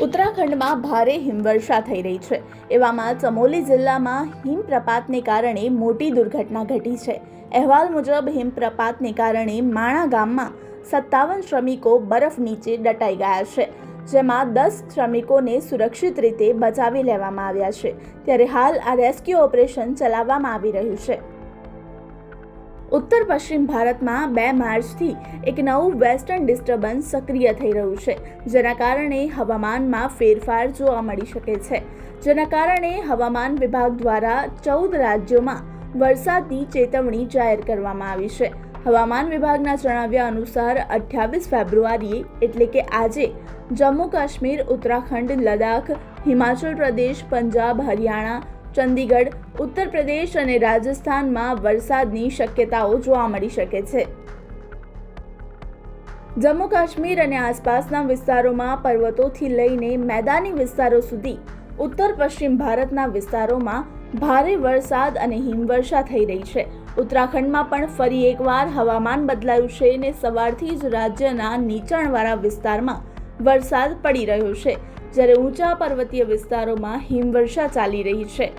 ઉત્તરાખંડમાં ભારે હિમવર્ષા થઈ રહી છે. એવામાં ચમોલી જિલ્લામાં હિમપ્રપાતને કારણે મોટી દુર્ઘટના ઘટી છે. અહેવાલ મુજબ, હિમપ્રપાતને કારણે માણા ગામમાં સત્તાવન શ્રમિકો બરફ નીચે દટાઈ ગયા છે, જેમાં દસ શ્રમિકોને સુરક્ષિત રીતે બચાવી લેવામાં આવ્યા છે. ત્યારે હાલ આ રેસ્ક્યુ ઓપરેશન ચલાવવામાં આવી રહ્યું છે. ઉત્તર પશ્ચિમ ભારતમાં બે માર્ચથી એક નવું વેસ્ટર્ન ડિસ્ટર્બન્સ સક્રિય થઈ રહ્યું છે, જેના કારણે હવામાનમાં ફેરફાર જોવા મળી શકે છે. જેના કારણે હવામાન વિભાગ દ્વારા ચૌદ રાજ્યોમાં વરસાદની ચેતવણી જાહેર કરવામાં આવી છે. હવામાન વિભાગના જણાવ્યા અનુસાર અઠ્યાવીસ ફેબ્રુઆરીએ, એટલે કે આજે, જમ્મુ કાશ્મીર, ઉત્તરાખંડ લદાખ હિમાચલ પ્રદેશ, પંજાબ, હરિયાણા ચંદીગઢ, ઉત્તર પ્રદેશ અને રાજસ્થાનમાં વરસાદની શક્યતાઓ જોવા મળી શકે છે. જમ્મુ કાશ્મીર અને આસપાસના વિસ્તારોમાં પર્વતોથી લઈને મેદાની વિસ્તારો સુધી ઉત્તર પશ્ચિમ ભારતના વિસ્તારોમાં ભારે વરસાદ અને હિમવર્ષા થઈ રહી છે. ઉત્તરાખંડમાં પણ ફરી એકવાર હવામાન બદલાયું છે અને સવારથી જ રાજ્યના નીચાણવાળા વિસ્તારમાં વરસાદ પડી રહ્યો છે. જ્યારે ઊંચા પર્વતીય વિસ્તારોમાં હિમવર્ષા ચાલી રહી છે.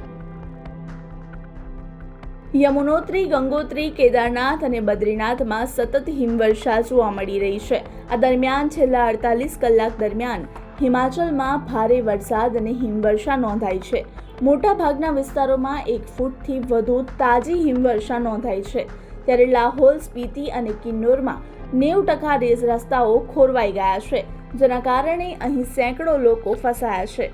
યમુનોત્રી, ગંગોત્રી, કેદારનાથ અને બદ્રીનાથમાં સતત હિમવર્ષા જોવા મળી રહી છે. આ દરમિયાન છેલ્લા અડતાલીસ કલાક દરમિયાન હિમાચલમાં ભારે વરસાદ અને હિમવર્ષા નોંધાઈ છે. મોટાભાગના વિસ્તારોમાં એક ફૂટથી વધુ તાજી હિમવર્ષા નોંધાઈ છે. ત્યારે લાહોલ, સ્પીતિ અને કિન્નોરમાં નેવું ટકા રેસ રસ્તાઓ ખોરવાઈ ગયા છે. જેના કારણે અહીં સેંકડો લોકો ફસાયા છે.